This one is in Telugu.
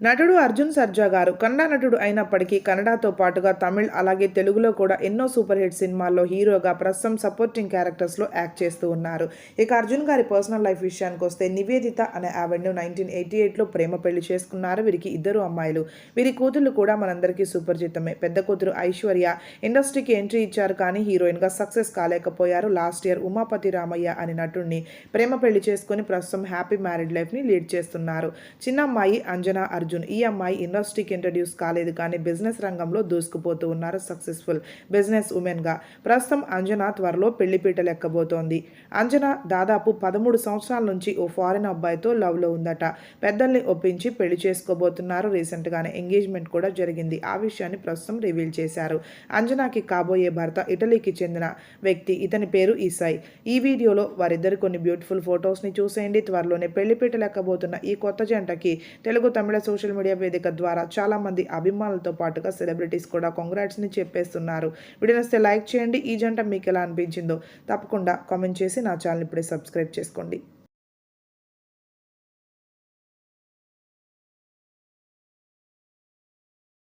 నటుడు అర్జున్ సర్జా గారు కన్నడ నటుడు అయినప్పటికీ కన్నడతో పాటుగా తమిళ్ అలాగే తెలుగులో కూడా ఎన్నో సూపర్ హిట్ సినిమాల్లో హీరోగా ప్రస్తుతం సపోర్టింగ్ క్యారెక్టర్స్లో యాక్ట్ చేస్తూ ఉన్నారు. ఇక అర్జున్ గారి పర్సనల్ లైఫ్ విషయానికి వస్తే నివేదిత అనే ఆవిడను నైన్టీన్ ఎయిటీ ఎయిట్లో ప్రేమ పెళ్ళి చేసుకున్నారు వీరికి ఇద్దరు అమ్మాయిలు. వీరి కూతుళ్ళు కూడా మనందరికీ సుపరిచితమే పెద్ద కూతురు ఐశ్వర్య ఇండస్ట్రీకి ఎంట్రీ ఇచ్చారు కానీ హీరోయిన్గా సక్సెస్ కాలేకపోయారు. లాస్ట్ ఇయర్ ఉమాపతి రామయ్య అనే నటుడిని ప్రేమ పెళ్ళి చేసుకుని ప్రస్తుతం హ్యాపీ మ్యారీడ్ లైఫ్ని లీడ్ చేస్తున్నారు. చిన్న అమ్మాయి అంజనా అర్జున్ ఈ అమ్మాయి ఇండస్ట్రీకి ఇంట్రడ్యూస్ కాలేదు కానీ బిజినెస్ రంగంలో దూసుకుపోతూ ఉన్నారు సక్సెస్ఫుల్ బిజినెస్ ఉమెన్గా ప్రస్తుతం అంజనా త్వరలో పెళ్ళిపీటలు ఎక్కబోతోంది అంజనా దాదాపు పదమూడు సంవత్సరాల నుంచి ఓ ఫారిన్ అబ్బాయితో లవ్లో ఉందట. పెద్దల్ని ఒప్పించి పెళ్ళి చేసుకోబోతున్నారు రీసెంట్గానే ఎంగేజ్మెంట్ కూడా జరిగింది. ఆ విషయాన్ని ప్రస్తుతం రివీల్ చేశారు. అంజనాకి కాబోయే భర్త ఇటలీకి చెందిన వ్యక్తి. ఇతని పేరు ఈసాయి ఈ వీడియోలో వారిద్దరు కొన్ని బ్యూటిఫుల్ ఫొటోస్ని చూసేయండి. త్వరలోనే పెళ్ళిపీటలు ఎక్కబోతున్న ఈ కొత్త జంటకి Telugu Tamil social social media వేదిక ద్వారా చాలా మంది అభిమానులతో పాటుగా సెలబ్రిటీస్ కూడా కాంగ్రాట్స్ని చెప్పేస్తున్నారు. వీడియో నచ్చితే లైక్ చేయండి. ఈ జంట మీకు ఎలా అనిపించిందో తప్పకుండా కామెంట్ చేసి నా ఛానల్ ఇప్పుడే సబ్స్క్రైబ్ చేసుకోండి.